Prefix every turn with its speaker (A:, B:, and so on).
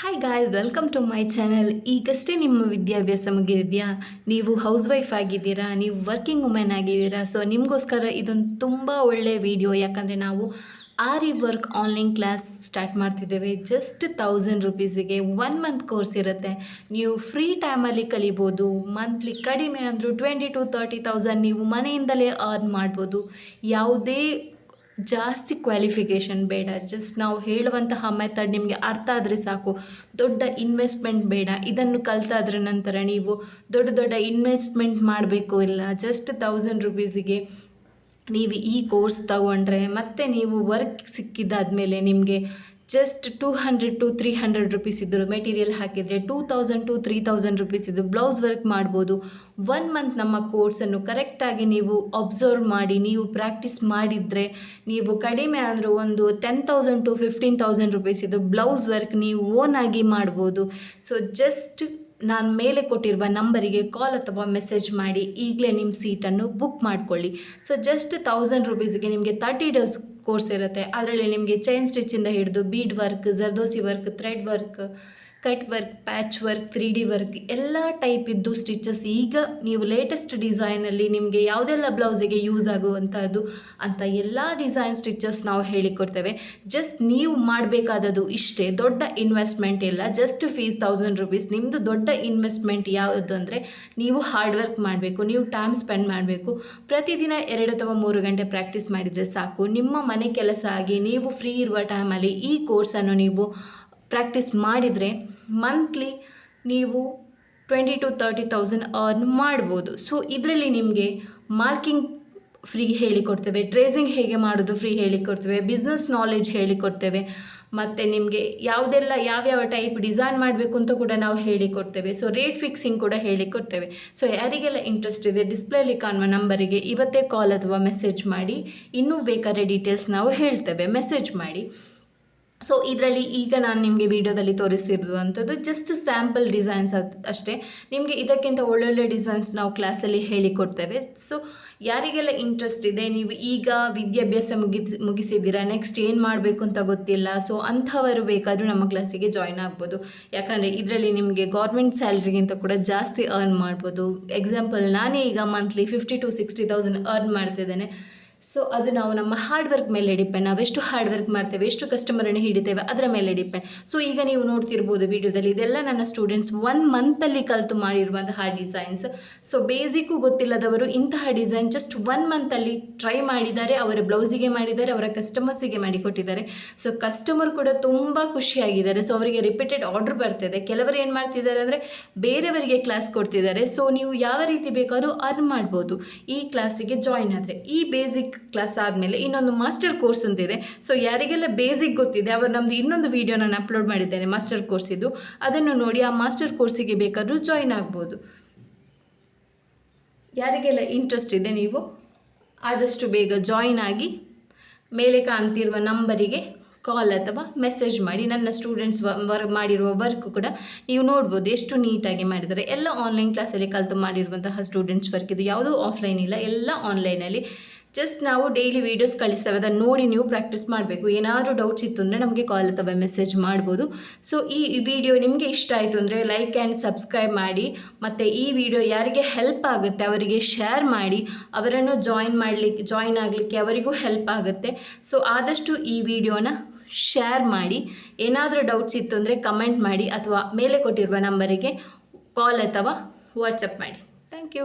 A: Hi guys welcome to my channel ಈಗಷ್ಟೇ ನಿಮ್ಮ ವಿದ್ಯಾಭ್ಯಾಸ ಮುಗಿದಿದೆಯಾ? ನೀವು ಹೌಸ್ ವೈಫ್ ಆಗಿದ್ದೀರಾ? ನೀವು ವರ್ಕಿಂಗ್ ವುಮೆನ್ ಆಗಿದ್ದೀರಾ? ಸೊ ನಿಮಗೋಸ್ಕರ ಇದೊಂದು ತುಂಬ ಒಳ್ಳೆಯ ವಿಡಿಯೋ ಯಾಕಂದರೆ ನಾವು Aari work online class start ಮಾಡ್ತಿದ್ದೇವೆ. ಜಸ್ಟ್ ತೌಸಂಡ್ ರುಪೀಸಿಗೆ ಒನ್ ಮಂತ್ ಕೋರ್ಸ್ ಇರುತ್ತೆ. ನೀವು ಫ್ರೀ ಟೈಮಲ್ಲಿ ಕಲಿಬೋದು. ಮಂತ್ಲಿ ಕಡಿಮೆ ಅಂದರೂ ಟ್ವೆಂಟಿ ಟು ತರ್ಟಿ ತೌಸಂಡ್ ನೀವು ಮನೆಯಿಂದಲೇ ಅರ್ನ್ ಮಾಡ್ಬೋದು. ಯಾವುದೇ ಜಾಸ್ತಿ ಕ್ವಾಲಿಫಿಕೇಷನ್ ಬೇಡ. ಜಸ್ಟ್ ನಾವು ಹೇಳುವಂತಹ ಮೆಥಡ್ ನಿಮಗೆ ಅರ್ಥ ಆದರೆ ಸಾಕು. ದೊಡ್ಡ ಇನ್ವೆಸ್ಟ್ಮೆಂಟ್ ಬೇಡ. ಇದನ್ನು ಕಲ್ತಾದ್ರ ನಂತರ ನೀವು ದೊಡ್ಡ ದೊಡ್ಡ ಇನ್ವೆಸ್ಟ್ಮೆಂಟ್ ಮಾಡಬೇಕು ಇಲ್ಲ. ಜಸ್ಟ್ ತೌಸಂಡ್ ರುಪೀಸಿಗೆ ನೀವು ಈ ಕೋರ್ಸ್ ತಗೊಂಡ್ರೆ ಮತ್ತೆ ನೀವು ವರ್ಕ್ ಸಿಕ್ಕಿದ್ದಾದಮೇಲೆ ನಿಮಗೆ just two hundred to three hundred rupees ಇದ್ದರು ಮೆಟೀರಿಯಲ್ ಹಾಕಿದರೆ two thousand to three thousand rupees ಇದು ಬ್ಲೌಸ್ ವರ್ಕ್ ಮಾಡ್ಬೋದು. ಒನ್ ಮಂತ್ ನಮ್ಮ ಕೋರ್ಸನ್ನು ಕರೆಕ್ಟಾಗಿ ನೀವು ಅಬ್ಸರ್ವ್ ಮಾಡಿ, ನೀವು ಪ್ರಾಕ್ಟೀಸ್ ಮಾಡಿದರೆ ನೀವು ಕಡಿಮೆ ಅಂದರೂ ಒಂದು ten thousand to fifteen thousand rupees ಇದು ಬ್ಲೌಸ್ ವರ್ಕ್ ನೀವು ಓನಾಗಿ ಮಾಡ್ಬೋದು. ಸೊ ಜಸ್ಟ್ ನಾನು ಮೇಲೆ ಕೊಟ್ಟಿರುವ ನಂಬರಿಗೆ ಕಾಲ್ ಅಥವಾ ಮೆಸೇಜ್ ಮಾಡಿ ಈಗಲೇ ನಿಮ್ಮ ಸೀಟನ್ನು ಬುಕ್ ಮಾಡಿಕೊಳ್ಳಿ. ಸೊ ಜಸ್ಟ್ ತೌಸಂಡ್ ರುಪೀಸ್ಗೆ ನಿಮಗೆ ತರ್ಟಿ ಡೇಸ್ ಕೋರ್ಸ್ ಇರುತ್ತೆ. ಅದರಲ್ಲಿ ನಿಮಗೆ ಚೈನ್ ಸ್ಟಿಚಿಂದ ಹಿಡಿದು bead work zardosi work thread work cut work, patch work three D work ಎಲ್ಲ ಟೈಪ್ ಇದ್ದು ಸ್ಟಿಚಸ್ ಈಗ ನೀವು ಲೇಟೆಸ್ಟ್ ಡಿಸೈನಲ್ಲಿ ನಿಮಗೆ ಯಾವುದೆಲ್ಲ ಬ್ಲೌಸಿಗೆ ಯೂಸ್ ಆಗುವಂಥದ್ದು ಅಂತ ಎಲ್ಲ ಡಿಸೈನ್ ಸ್ಟಿಚಸ್ ನಾವು ಹೇಳಿಕೊಡ್ತೇವೆ. ಜಸ್ಟ್ ನೀವು ಮಾಡಬೇಕಾದದ್ದು ಇಷ್ಟೇ, ದೊಡ್ಡ ಇನ್ವೆಸ್ಟ್ಮೆಂಟ್ ಇಲ್ಲ. ಜಸ್ಟ್ ಫೀಸ್ ತೌಸಂಡ್ ರುಪೀಸ್ ನಿಮ್ಮದು ದೊಡ್ಡ ಇನ್ವೆಸ್ಟ್ಮೆಂಟ್ ಯಾವುದು ಅಂದರೆ ನೀವು ಹಾರ್ಡ್ ವರ್ಕ್ ಮಾಡಬೇಕು, ನೀವು ಟೈಮ್ ಸ್ಪೆಂಡ್ ಮಾಡಬೇಕು. ಪ್ರತಿದಿನ ಎರಡು ಅಥವಾ ಮೂರು ಗಂಟೆ ಪ್ರಾಕ್ಟೀಸ್ ಮಾಡಿದರೆ ಸಾಕು. ನಿಮ್ಮ ಮನೆ ಕೆಲಸ ಆಗಿ ನೀವು ಫ್ರೀ ಇರುವ ಟೈಮಲ್ಲಿ ಈ ಕೋರ್ಸನ್ನು ನೀವು ಪ್ರಾಕ್ಟೀಸ್ ಮಾಡಿದರೆ ಮಂತ್ಲಿ ನೀವು twenty to thirty thousand earn ಮಾಡ್ಬೋದು. ಸೊ ಇದರಲ್ಲಿ ನಿಮಗೆ ಮಾರ್ಕಿಂಗ್ ಫ್ರೀ ಹೇಳಿಕೊಡ್ತೇವೆ ಟ್ರೇಸಿಂಗ್ ಹೇಗೆ ಮಾಡೋದು ಫ್ರೀ ಹೇಳಿಕೊಡ್ತೇವೆ ಬಿಸ್ನೆಸ್ ನಾಲೆಜ್ ಹೇಳಿಕೊಡ್ತೇವೆ ಮತ್ತು ನಿಮಗೆ ಯಾವುದೆಲ್ಲ ಯಾವ್ಯಾವ ಟೈಪ್ ಡಿಸೈನ್ ಮಾಡಬೇಕು ಅಂತ ಕೂಡ ನಾವು ಹೇಳಿಕೊಡ್ತೇವೆ ಸೊ ರೇಟ್ ಫಿಕ್ಸಿಂಗ್ ಕೂಡ ಹೇಳಿಕೊಡ್ತೇವೆ ಸೊ ಯಾರಿಗೆಲ್ಲ ಇಂಟ್ರೆಸ್ಟ್ ಇದೆ ಡಿಸ್ಪ್ಲೇಲಿ ಕಾಣುವ ನಂಬರಿಗೆ ಇವತ್ತೇ ಕಾಲ್ ಅಥವಾ ಮೆಸೇಜ್ ಮಾಡಿ, ಇನ್ನೂ ಬೇಕಾದ ಡೀಟೇಲ್ಸ್ ನಾವು ಹೇಳ್ತೇವೆ. ಮೆಸೇಜ್ ಮಾಡಿ. ಸೊ ಇದರಲ್ಲಿ ಈಗ ನಾನು ನಿಮಗೆ ವಿಡಿಯೋದಲ್ಲಿ ತೋರಿಸಿರುವಂಥದ್ದು ಜಸ್ಟ್ ಸ್ಯಾಂಪಲ್ ಡಿಸೈನ್ಸ್ ಅಷ್ಟೇ. ನಿಮಗೆ ಇದಕ್ಕಿಂತ ಒಳ್ಳೊಳ್ಳೆ ಡಿಸೈನ್ಸ್ ನಾವು ಕ್ಲಾಸಲ್ಲಿ ಹೇಳಿಕೊಡ್ತೇವೆ. ಸೊ ಯಾರಿಗೆಲ್ಲ ಇಂಟ್ರೆಸ್ಟ್ ಇದೆ, ನೀವು ಈಗ ವಿದ್ಯಾಭ್ಯಾಸ ಮುಗಿ ಮುಗಿಸಿದ್ದೀರಾ ನೆಕ್ಸ್ಟ್ ಏನು ಮಾಡಬೇಕು ಅಂತ ಗೊತ್ತಿಲ್ಲ. ಸೊ ಅಂಥವರು ಬೇಕಾದರೂ ನಮ್ಮ ಕ್ಲಾಸಿಗೆ ಜಾಯ್ನ್ ಆಗ್ಬೋದು. ಯಾಕಂದರೆ ಇದರಲ್ಲಿ ನಿಮಗೆ ಗೌರ್ಮೆಂಟ್ ಸ್ಯಾಲ್ರಿಗಿಂತ ಕೂಡ ಜಾಸ್ತಿ ಅರ್ನ್ ಮಾಡ್ಬೋದು. ಎಕ್ಸಾಂಪಲ್ ನಾನೇ ಈಗ monthly fifty to sixty thousand earn ಮಾಡ್ತಿದ್ದೇನೆ. ಸೊ ಅದು ನಾವು ನಮ್ಮ ಹಾರ್ಡ್ ವರ್ಕ್ ಮೇಲೆ ಡಿಪೆಂಡ್ ನಾವೆಷ್ಟು ಹಾರ್ಡ್ ವರ್ಕ್ ಮಾಡ್ತೇವೆ, ಎಷ್ಟು ಕಸ್ಟಮರನ್ನು ಹಿಡಿತೇವೆ, ಅದರ ಮೇಲೆ ಡಿಪೆಂಡ್ ಸೊ ಈಗ ನೀವು ನೋಡ್ತಿರ್ಬೋದು ವಿಡಿಯೋದಲ್ಲಿ ಇದೆಲ್ಲ ನನ್ನ ಸ್ಟೂಡೆಂಟ್ಸ್ ಒನ್ ಮಂತಲ್ಲಿ ಕಲಿತು ಮಾಡಿರುವಂತಹ ಡಿಸೈನ್ಸ್ ಸೊ ಬೇಸಿಕ್ಕು ಗೊತ್ತಿಲ್ಲದವರು ಇಂತಹ ಡಿಸೈನ್ ಜಸ್ಟ್ ಒನ್ ಮಂತಲ್ಲಿ ಟ್ರೈ ಮಾಡಿದ್ದಾರೆ, ಅವರ ಬ್ಲೌಸಿಗೆ ಮಾಡಿದ್ದಾರೆ, ಅವರ ಕಸ್ಟಮರ್ಸಿಗೆ ಮಾಡಿಕೊಟ್ಟಿದ್ದಾರೆ ಸೊ ಕಸ್ಟಮರ್ ಕೂಡ ತುಂಬ ಖುಷಿಯಾಗಿದ್ದಾರೆ. ಸೊ ಅವರಿಗೆ ರಿಪೀಟೆಡ್ ಆರ್ಡರ್ ಬರ್ತಿದೆ. ಕೆಲವರು ಏನು ಮಾಡ್ತಿದ್ದಾರೆ ಅಂದರೆ ಬೇರೆಯವರಿಗೆ ಕ್ಲಾಸ್ ಕೊಡ್ತಿದ್ದಾರೆ. ಸೊ ನೀವು ಯಾವ ರೀತಿ ಬೇಕಾದರೂ ಅರ್ನ್ ಮಾಡ್ಬೋದು. ಈ ಕ್ಲಾಸಿಗೆ ಜಾಯಿನ್ ಆದರೆ ಈ ಬೇಸಿಕ್ ಕ್ಲಾಸ್ ಆದಮೇಲೆ ಇನ್ನೊಂದು ಮಾಸ್ಟರ್ ಕೋರ್ಸ್ ಅಂತಿದೆ ಸೊ ಯಾರಿಗೆಲ್ಲ ಬೇಸಿಕ್ ಗೊತ್ತಿದೆ, ಅವರು ನಮ್ಮದು ಇನ್ನೊಂದು ವೀಡಿಯೋ ನಾನು ಅಪ್ಲೋಡ್ ಮಾಡಿದ್ದೇನೆ ಮಾಸ್ಟರ್ ಕೋರ್ಸ್ ಇದು. ಅದನ್ನು ನೋಡಿ ಆ ಮಾಸ್ಟರ್ ಕೋರ್ಸಿಗೆ ಬೇಕಾದರೂ ಜಾಯಿನ್ ಆಗ್ಬೋದು. ಯಾರಿಗೆಲ್ಲ ಇಂಟ್ರೆಸ್ಟ್ ಇದೆ ನೀವು, ಆದಷ್ಟು ಬೇಗ ಜಾಯಿನ್ ಆಗಿ ಮೇಲೆ ಕಾಣ್ತಿರುವ ನಂಬರಿಗೆ ಕಾಲ್ ಅಥವಾ ಮೆಸೇಜ್ ಮಾಡಿ. ನನ್ನ ಸ್ಟೂಡೆಂಟ್ಸ್ ವರ್, ಮಾಡಿರುವ ವರ್ಕ್ ಕೂಡ ನೀವು ನೋಡ್ಬೋದು ಎಷ್ಟು ನೀಟಾಗಿ ಮಾಡಿದ್ದಾರೆ. ಎಲ್ಲ ಆನ್ಲೈನ್ ಕ್ಲಾಸಲ್ಲಿ ಕಲಿತು ಮಾಡಿರುವಂತಹ ಸ್ಟೂಡೆಂಟ್ಸ್ ವರ್ಕ್ ಇದು ಯಾವುದೂ ಆಫ್ಲೈನ್ ಇಲ್ಲ, ಎಲ್ಲ ಆನ್ಲೈನಲ್ಲಿ ಜಸ್ಟ್ ನಾವು ಡೈಲಿ ವೀಡಿಯೋಸ್ ಕಳಿಸ್ತೇವೆ, ಅದನ್ನು ನೋಡಿ ನೀವು ಪ್ರಾಕ್ಟೀಸ್ ಮಾಡಬೇಕು. ಏನಾದರೂ ಡೌಟ್ಸ್ ಇತ್ತು ಅಂದರೆ ನಮಗೆ ಕಾಲ್ ಅಥವಾ ಮೆಸೇಜ್ ಮಾಡ್ಬೋದು. ಸೊ ಈ ವಿಡಿಯೋ ನಿಮಗೆ ಇಷ್ಟ ಆಯಿತು ಅಂದರೆ ಲೈಕ್ ಆ್ಯಂಡ್ ಸಬ್ಸ್ಕ್ರೈಬ್ ಮಾಡಿ, ಮತ್ತು ಈ ವಿಡಿಯೋ ಯಾರಿಗೆ ಹೆಲ್ಪ್ ಆಗುತ್ತೆ ಅವರಿಗೆ ಶೇರ್ ಮಾಡಿ, ಅವರನ್ನು ಜಾಯಿನ್ ಮಾಡಲಿಕ್ಕೆ ಜಾಯಿನ್ ಆಗಲಿಕ್ಕೆ ಅವರಿಗೂ ಹೆಲ್ಪ್ ಆಗುತ್ತೆ. ಸೊ ಆದಷ್ಟು ಈ ವಿಡಿಯೋನ ಶೇರ್ ಮಾಡಿ. ಏನಾದರೂ ಡೌಟ್ಸ್ ಇತ್ತು ಅಂದರೆ ಕಮೆಂಟ್ ಮಾಡಿ, ಅಥವಾ ಮೇಲೆ ಕೊಟ್ಟಿರುವ ನಂಬರಿಗೆ ಕಾಲ್ ಅಥವಾ ವಾಟ್ಸಪ್ ಮಾಡಿ. Thank you